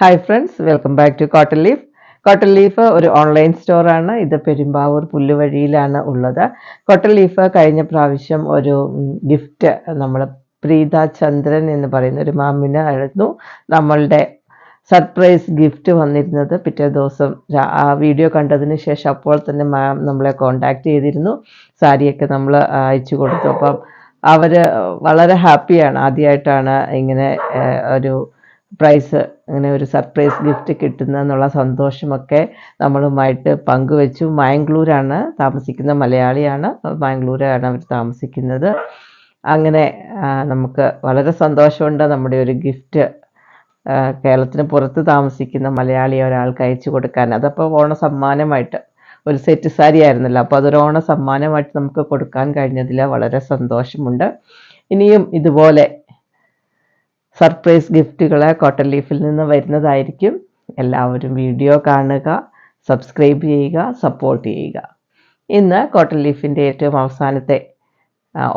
Hi friends welcome back to cotton leaf cotton leaf ഒരു online സ്റ്റോറാണ് ഇത് പെരുമ്പാവൂർ പുല്ലുവഴിയിലാണ് ഉള്ളത്. കോട്ടൺ ലീഫ് കഴിഞ്ഞ പ്രാവശ്യം ഒരു ഗിഫ്റ്റ് നമ്മൾ പ്രീത ചന്ദ്രൻ എന്ന് പറയുന്ന ഒരു മാമിന് ആയിരുന്നു. നമ്മളുടെ സർപ്രൈസ് ഗിഫ്റ്റ് വന്നിരുന്നത് പിറ്റേ ദിവസം. ആ വീഡിയോ കണ്ടതിന് ശേഷം അപ്പോൾ തന്നെ മാം നമ്മളെ കോണ്ടാക്ട് ചെയ്തിരുന്നു. സാരിയൊക്കെ നമ്മൾ അയച്ചു കൊടുത്തു. അപ്പം അവർ വളരെ ഹാപ്പിയാണ് ആദ്യമായിട്ടാണ് ഇങ്ങനെ ഒരു പ്രൈസ് അങ്ങനെ ഒരു സർപ്രൈസ് ഗിഫ്റ്റ് കിട്ടുന്നതെന്നുള്ള സന്തോഷമൊക്കെ നമ്മളുമായിട്ട് പങ്കുവെച്ചു. മാംഗ്ലൂരാണ് താമസിക്കുന്ന മലയാളിയാണ്. മാംഗ്ലൂരാണ് അവർ താമസിക്കുന്നത്. അങ്ങനെ നമുക്ക് വളരെ സന്തോഷമുണ്ട്. നമ്മുടെ ഒരു ഗിഫ്റ്റ് കേരളത്തിന് പുറത്ത് താമസിക്കുന്ന മലയാളി ഒരാൾക്ക് അയച്ചു കൊടുക്കാൻ. അതപ്പോൾ ഓണ സമ്മാനമായിട്ട് ഒരു സെറ്റ് സാരി ആയിരുന്നല്ലോ. അപ്പോൾ അതൊരു ഓണ സമ്മാനമായിട്ട് നമുക്ക് കൊടുക്കാൻ കഴിഞ്ഞതിൽ വളരെ സന്തോഷമുണ്ട്. ഇനിയും ഇതുപോലെ സർപ്രൈസ് ഗിഫ്റ്റുകൾ കോട്ടൺ ലീഫിൽ നിന്ന് വരുന്നതായിരിക്കും. എല്ലാവരും വീഡിയോ കാണുക സബ്സ്ക്രൈബ് ചെയ്യുക സപ്പോർട്ട് ചെയ്യുക. ഇന്ന് കോട്ടൺ ലീഫിന്റെ ഏറ്റവും അവസാനത്തെ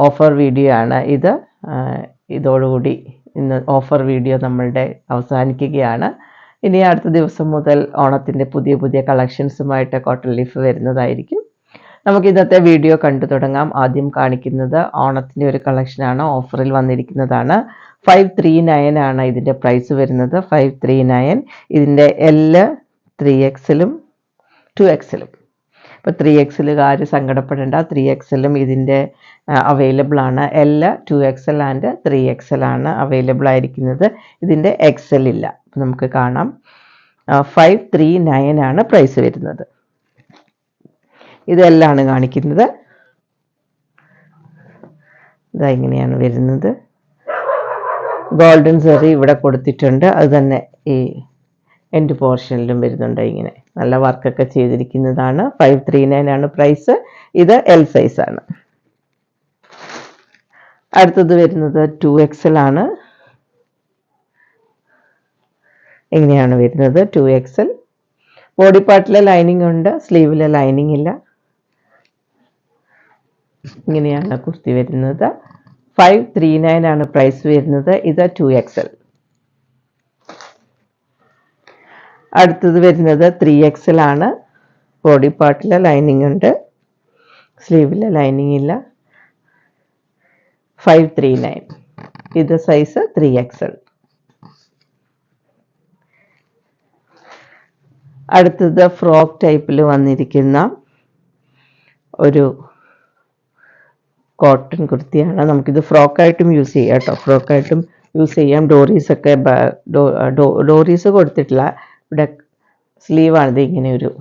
ഓഫർ വീഡിയോ ആണ് ഇത്. ഇതോടുകൂടി ഇന്ന് ഓഫർ വീഡിയോ നമ്മളുടെ അവസാനിക്കുകയാണ്. ഇനി അടുത്ത ദിവസം മുതൽ ഓണത്തിന്റെ പുതിയ പുതിയ കളക്ഷൻസുമായിട്ട് കോട്ടൺ ലീഫ് വരുന്നതായിരിക്കും. നമുക്ക് ഇന്നത്തെ വീഡിയോ കണ്ടു തുടങ്ങാം. ആദ്യം കാണിക്കുന്നത് ഓണത്തിന്റെ ഒരു കളക്ഷനാണ് ഓഫറിൽ വന്നിരിക്കുന്നതാണ്. ഫൈവ് ത്രീ നയൻ ആണ് ഇതിന്റെ പ്രൈസ് വരുന്നത്. ഫൈവ് ത്രീ നയൻ ഇതിന്റെ എൽ ത്രീ എക്സിലും ടു എക്സിലും ഇപ്പോൾ ത്രീ എക്സിലുകാർ സങ്കടപ്പെടേണ്ട. ത്രീ എക്സലും ഇതിന്റെ അവൈലബിൾ ആണ്. L two XL and three എക്സലാണ് available ആയിരിക്കുന്നത്. ഇതിന്റെ എക്സൽ ഇല്ല നമുക്ക് കാണാം. ഫൈവ് ത്രീ നയൻ ആണ് പ്രൈസ് വരുന്നത്. ഇതെല്ലാണ് കാണിക്കുന്നത്. ഇതാ ഇങ്ങനെയാണ് വരുന്നത്. ഗോൾഡൻ സെറി ഇവിടെ കൊടുത്തിട്ടുണ്ട്. അത് തന്നെ ഈ എൻഡ് പോർഷനിലും വരുന്നുണ്ട് ഇങ്ങനെ. നല്ല വർക്കൊക്കെ ചെയ്തിരിക്കുന്നതാണ്. ഫൈവ് ത്രീ നയൻ ആണ് പ്രൈസ് ഇത് എൽ സൈസ് ആണ്. അടുത്തത് വരുന്നത് ടു എക്സൽ ആണ്. ഇങ്ങനെയാണ് വരുന്നത് ടു എക്സൽ ബോഡി പാർട്ടിലെ ലൈനിങ് ഉണ്ട് സ്ലീവിലെ ലൈനിങ് ഇല്ല. ഇങ്ങനെയാണ് കുർത്തി വരുന്നത്. ഫൈവ് ത്രീ നയൻ ആണ് പ്രൈസ് വരുന്നത്. ഇത് ടു എക്സൽ അടുത്തത് വരുന്നത് ത്രീ എക്സൽ ആണ്. ബോഡി പാർട്ടിലെ ലൈനിങ് ഉണ്ട്. സ്ലീവിലെ ലൈനിങ് ഇല്ല. ഫൈവ് ത്രീ നയൻ ഇത് സൈസ് ത്രീ എക്സൽ അടുത്തത് ഫ്രോക്ക് ടൈപ്പിൽ വന്നിരിക്കുന്ന ഒരു കോട്ടൺ കുർത്തിയാണ്. നമുക്കിത് ഫ്രോക്കായിട്ടും യൂസ് ചെയ്യാം കേട്ടോ. ഫ്രോക്കായിട്ടും യൂസ് ചെയ്യാം. ഡോറീസ് ഒക്കെ ബ- ഡോ- ഡോ- ഡോറീസ് കൊടുത്തിട്ടില്ല. ഇവിടെ സ്ലീവാണിത് ഇങ്ങനെ ഒരു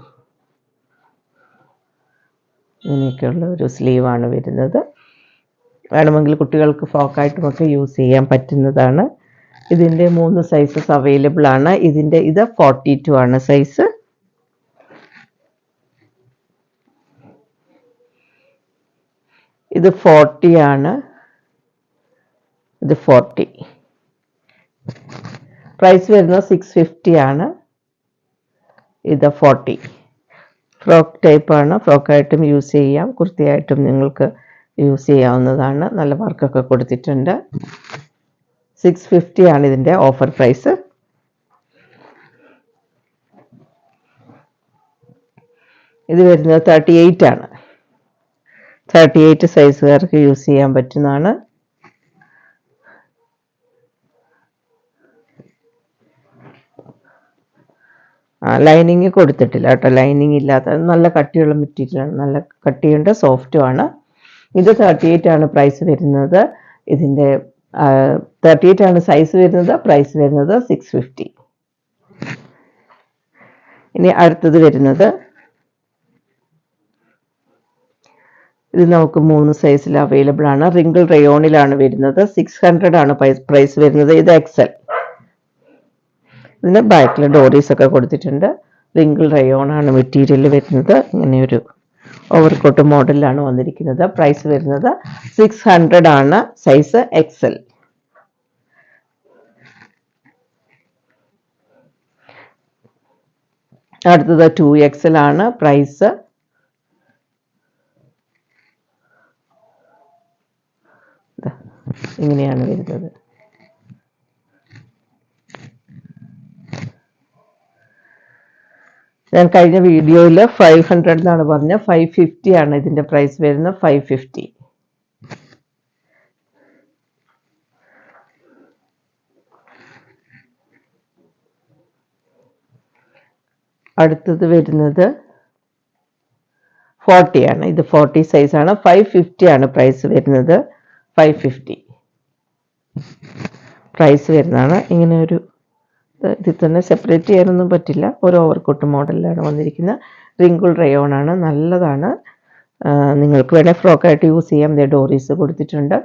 ഇങ്ങനെയൊക്കെയുള്ള ഒരു സ്ലീവാണ് വരുന്നത്. വേണമെങ്കിൽ കുട്ടികൾക്ക് ഫ്രോക്കായിട്ടുമൊക്കെ യൂസ് ചെയ്യാൻ പറ്റുന്നതാണ്. ഇതിന്റെ മൂന്ന് സൈസസ് അവൈലബിൾ ആണ്. ഇതിന്റെ ഇത് ഫോർട്ടി ടു ആണ്. സൈസ് ഇത് ഫോർട്ടി ആണ്. ഇത് ഫോർട്ടി പ്രൈസ് വരുന്നത് സിക്സ് ഫിഫ്റ്റി ആണ്. ഇത് ഫോർട്ടി ഫ്രോക്ക് ടൈപ്പാണ് ഫ്രോക്കായിട്ടും യൂസ് ചെയ്യാം. കുർത്തിയായിട്ടും നിങ്ങൾക്ക് യൂസ് ചെയ്യാവുന്നതാണ്. നല്ല വർക്കൊക്കെ കൊടുത്തിട്ടുണ്ട്. സിക്സ് ഫിഫ്റ്റി ആണ് ഇതിന്റെ ഓഫർ പ്രൈസ് ഇത് വരുന്നത് തേർട്ടി എയ്റ്റ് ആണ്. തേർട്ടി എയ്റ്റ് സൈസുകാർക്ക് യൂസ് ചെയ്യാൻ പറ്റുന്നതാണ്. ലൈനിങ് കൊടുത്തിട്ടില്ല കേട്ടോ. ലൈനിങ് ഇല്ലാത്ത നല്ല കട്ടിയുള്ള മെറ്റീരിയലാണ് നല്ല കട്ടിയുണ്ട് സോഫ്റ്റും ആണ്. ഇത് തേർട്ടി എയ്റ്റ് ആണ് പ്രൈസ് വരുന്നത്. ഇതിന്റെ തേർട്ടി എയ്റ്റ് ആണ് സൈസ് വരുന്നത്. പ്രൈസ് വരുന്നത് സിക്സ് ഫിഫ്റ്റി ഇനി അടുത്തത് വരുന്നത് ഇത് നമുക്ക് മൂന്ന് സൈസിൽ അവൈലബിൾ ആണ്. റിങ്കിൾ റയോണിലാണ് വരുന്നത്. സിക്സ് ഹൺഡ്രഡ് ആണ് പ്രൈസ് വരുന്നത്. ഇത് എക്സൽ ഇതിന് ബാക്കിൽ ഡോറീസ് ഒക്കെ കൊടുത്തിട്ടുണ്ട്. റിങ്കിൾ റയോൺ ആണ് മെറ്റീരിയൽ വരുന്നത്. ഒരു ഓവർകോട്ട് മോഡലിലാണ് വന്നിരിക്കുന്നത്. പ്രൈസ് വരുന്നത് സിക്സ് ഹൺഡ്രഡ് ആണ്. സൈസ് എക്സൽ അടുത്തത് ടു എക്സൽ ആണ്. പ്രൈസ് ഇങ്ങനെയാണ് വരുന്നത്. ഞാൻ കഴിഞ്ഞ വീഡിയോയിൽ ഫൈവ് ഹൺഡ്രഡ് എന്നാണ് പറഞ്ഞത്. ഫൈവ് ഫിഫ്റ്റി ആണ് ഇതിന്റെ പ്രൈസ് വരുന്നത്. ഫൈവ് ഫിഫ്റ്റി അടുത്തത് വരുന്നത് ഫോർട്ടി ആണ്. ഇത് ഫോർട്ടി സൈസ് ആണ്. ഫൈവ് ഫിഫ്റ്റി ആണ് പ്രൈസ് വരുന്നത്. ഫൈവ് ഫിഫ്റ്റി പ്രൈസ് വരുന്നതാണ്. ഇങ്ങനെ ഒരു ഇത് ഇതിൽ തന്നെ സെപ്പറേറ്റ് ചെയ്യാനൊന്നും പറ്റില്ല. ഒരു ഓവർകോട്ട് മോഡലിലാണ് വന്നിരിക്കുന്നത്. റിങ്കിൾ റയോൺ ആണ്. നല്ലതാണ്. നിങ്ങൾക്ക് വേണേൽ ഫ്രോക്കായിട്ട് യൂസ് ചെയ്യാം. ദേ ഡോറീസ് കൊടുത്തിട്ടുണ്ട്.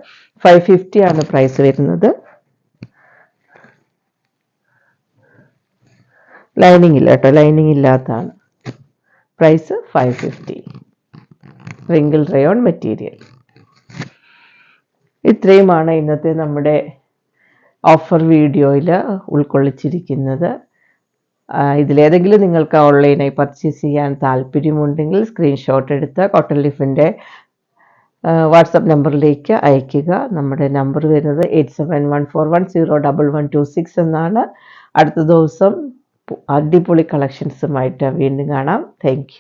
ഫൈവ് ഫിഫ്റ്റി ആണ് പ്രൈസ് വരുന്നത്. ലൈനിങ് ഇല്ല കേട്ടോ. ലൈനിങ് ഇല്ലാത്തതാണ്. Price five fifty wrinkle rayon material ഇത്രയുമാണ് ഇന്നത്തെ നമ്മുടെ ഓഫർ വീഡിയോയിൽ ഉൾക്കൊള്ളിച്ചിരിക്കുന്നത്. ഇതിലേതെങ്കിലും നിങ്ങൾക്ക് ഓൺലൈനായി പർച്ചേസ് ചെയ്യാൻ താല്പര്യമുണ്ടെങ്കിൽ സ്ക്രീൻഷോട്ട് എടുത്ത് കോട്ടൺ ലിഫിന്റെ വാട്സപ്പ് നമ്പറിലേക്ക് അയയ്ക്കുക. നമ്മുടെ നമ്പർ വരുന്നത് eight seven one four one zero double one two six എന്നാണ്. അടുത്ത ദിവസം അടിപൊളി കളക്ഷൻസുമായിട്ട് വീണ്ടും കാണാം. താങ്ക്